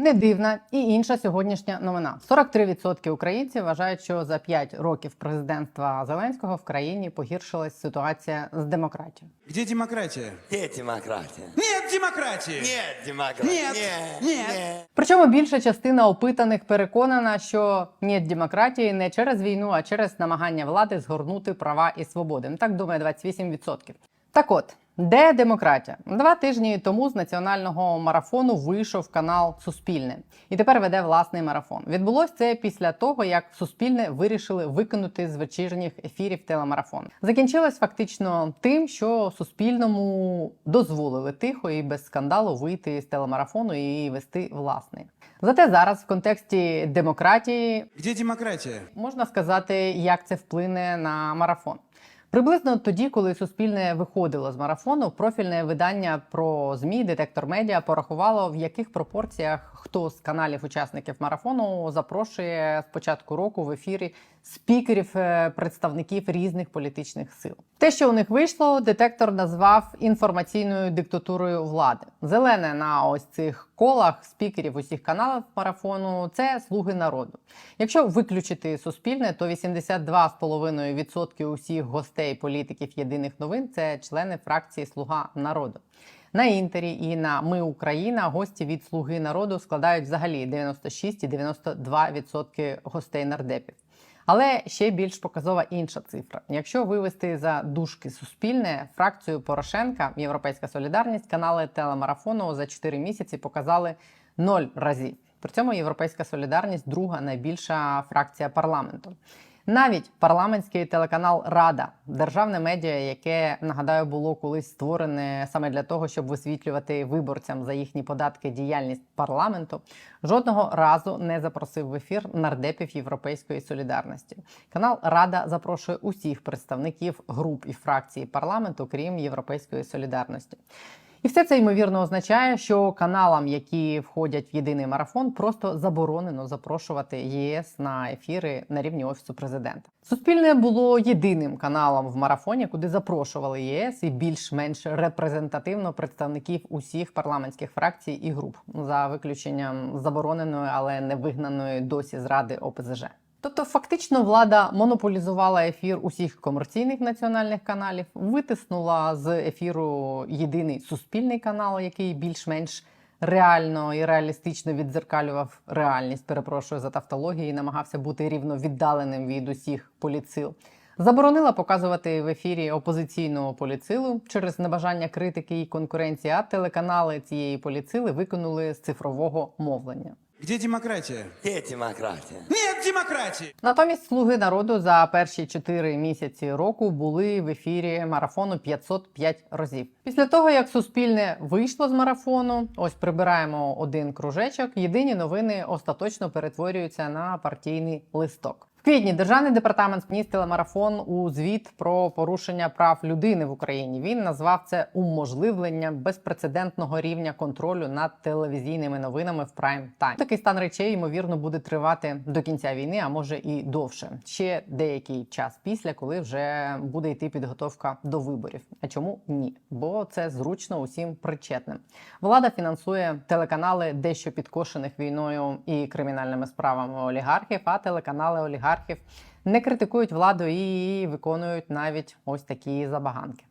Не дивна і інша сьогоднішня новина. 43% українців вважають, що за 5 років президентства Зеленського в країні погіршилась ситуація з демократією. Где демократия? Где демократия? Нет демократии! Нет демократии. Нет, нет. Причому більша частина опитаних переконана, що ні демократії не через війну, а через намагання влади згорнути права і свободи. Ну, Так думає 28%. Так от. Де демократія? Два тижні тому з національного марафону вийшов канал Суспільне і тепер веде власний марафон. Відбулось це після того, як Суспільне вирішили викинути з вечірніх ефірів телемарафон. Закінчилось фактично тим, що Суспільному дозволили тихо і без скандалу вийти з телемарафону і вести власний. Зате зараз в контексті демократії Где демократия? можна сказати, як це вплине на марафон. Приблизно тоді, коли суспільне виходило з марафону, профільне видання про змі детектор медіа порахувало, в яких пропорціях хто з каналів учасників марафону запрошує з початку року в ефірі спікерів, е, представників різних політичних сил. Те, що у них вийшло, детектор назвав інформаційною диктатурою влади. Зелене на ось цих колах спікерів усіх каналів марафону це слуги народу. Якщо виключити суспільне, то 82,5% усіх гостей політиків єдиних новин це члени фракції Слуга народу. На інтері і на Ми Україна гості від Слуги народу складають взагалі 96 і 92% гостей нардепів. Але ще більш показова інша цифра. Якщо вивести за дужки суспільне фракцію Порошенка, Європейська Солідарність, канали телемарафону за 4 місяці показали 0 разів. При цьому Європейська Солідарність друга найбільша фракція парламенту. Навіть парламентський телеканал Рада, державне медіа, яке нагадаю було колись створене саме для того, щоб висвітлювати виборцям за їхні податки діяльність парламенту, жодного разу не запросив в ефір нардепів Європейської солідарності. Канал Рада запрошує усіх представників груп і фракцій парламенту, крім Європейської солідарності. І все це ймовірно означає, що каналам, які входять в єдиний марафон, просто заборонено запрошувати ЄС на ефіри на рівні офісу президента. Суспільне було єдиним каналом в марафоні, куди запрошували ЄС і більш-менш репрезентативно представників усіх парламентських фракцій і груп, за виключенням забороненої, але не вигнаної досі зради ОПЗЖ. Тобто, фактично, влада монополізувала ефір усіх комерційних національних каналів, витиснула з ефіру єдиний суспільний канал, який більш-менш реально і реалістично віддзеркалював реальність. Перепрошую за тавтологію, і намагався бути рівно віддаленим від усіх політсил. Заборонила показувати в ефірі опозиційну поліцилу через небажання критики і конкуренції, а телеканали цієї поліцили викинули з цифрового мовлення. Где демократія? Где демократія? Нет демократии! Натомість слуги народу за перші чотири місяці року були в ефірі марафону 505 разів. Після того як суспільне вийшло з марафону, ось прибираємо один кружечок. Єдині новини остаточно перетворюються на партійний листок. В квітні державний департамент вніс телемарафон у звіт про порушення прав людини в Україні. Він назвав це уможливлення безпрецедентного рівня контролю над телевізійними новинами в прайм тайм. Такий стан речей ймовірно буде тривати до кінця війни, а може і довше. Ще деякий час після, коли вже буде йти підготовка до виборів. А чому ні? Бо це зручно усім причетним. Влада фінансує телеканали дещо підкошених війною і кримінальними справами олігархів, а телеканали олігархів не критикують владу і виконують навіть ось такі забаганки.